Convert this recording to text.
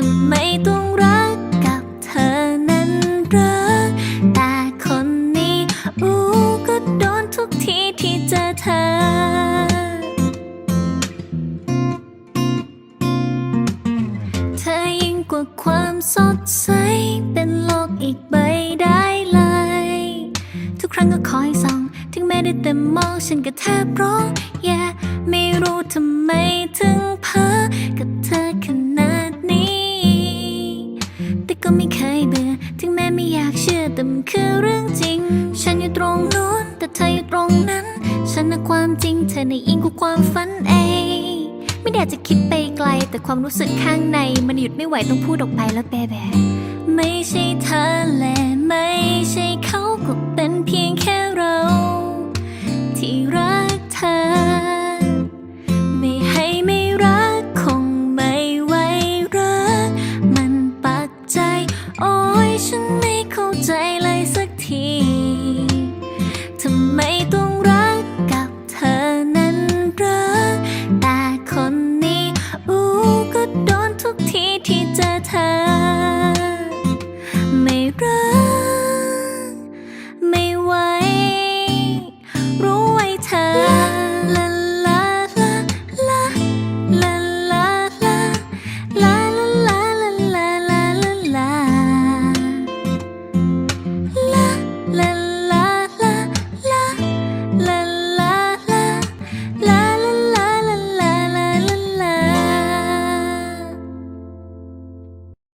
ทำไมต้องรักกับเธอนั้นรัก แต่คนนี้อู้ก็โดนทุกทีที่เจอเธอ เธอยิ่งกว่าความสดใส เป็นโลกอีกใบได้เลย ทุกครั้งก็คอยส่อง ถึงแม้ได้แต่มองฉันก็แทบร้องแย่ไม่รู้ทำไมถึง ก็ไม่เคยเบื่อ ถึงแม้ไม่อยากเชื่อแต่มันคือเรื่องจริง ฉันอยู่ตรงนู้นแต่เธออยู่ตรงนั้น ฉันน่ะความจริงเธอในอิงกับความฝันเองไม่ได้จะคิดไปไกล แต่ความรู้สึกข้างในมันหยุดไม่ไหวต้องพูดออกไปแล้วแบแบไม่ใช่เธอ โอ้ยฉันไม่เข้าใจ 啦